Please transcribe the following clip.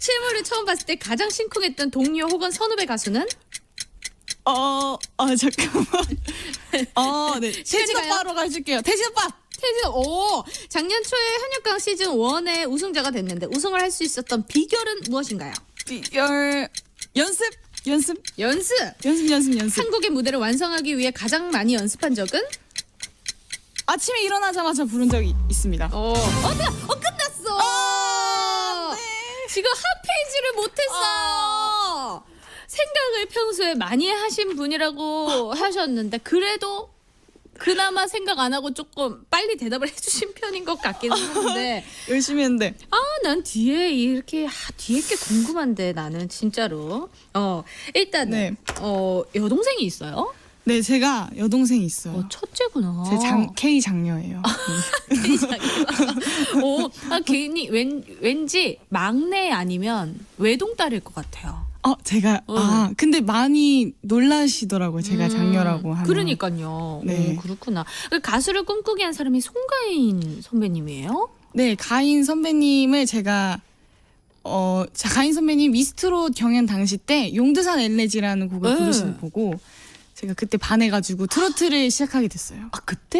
실물을 처음 봤을 때 가장 심쿵했던 동료 혹은 선후배 가수는? 어, 아 잠깐만. 어, 네. 시간이 태진 가요? 오빠로 가줄게요. 태진 오빠. 태진, 오! 작년 초에 현역강 시즌 1의 우승자가 됐는데 우승을 할 수 있었던 비결은 무엇인가요? 비결 연습, 연습, 연습! 연습, 연습, 연습. 한국의 무대를 완성하기 위해 가장 많이 연습한 적은? 아침에 일어나자마자 부른 적이 있습니다. 어, 어, 나- 어 네. 지금 한 페이지를 못했어요! 생각을 평소에 많이 하신 분이라고 하셨는데, 그래도 그나마 생각 안 하고 조금 빨리 대답을 해주신 편인 것 같기는 한데, 열심히 했는데. 아, 난 뒤에 이렇게, 아, 뒤에 게 궁금한데, 나는 진짜로. 어, 일단은, 네. 어, 여동생이 있어요? 네, 제가 여동생이 있어요. 어, 첫째구나. 제 장, K 장녀예요. 어, 아, 괜히 왠, 왠지 막내 아니면 외동딸일 것 같아요. 어, 제가 어. 아, 근데 많이 놀라시더라고요. 제가 음, 장녀라고 하면. 그러니까요. 네. 오, 그렇구나. 그 가수를 꿈꾸게 한 사람이 송가인 선배님이에요? 네, 가인 선배님을 제가 어, 자, 가인 선배님 미스트롯 경연 당시 때 용두산 엘레지라는 곡을 네. 부르시는 거 보고 제가 그때 반해가지고 트로트를 시작하게 됐어요. 아, 그때?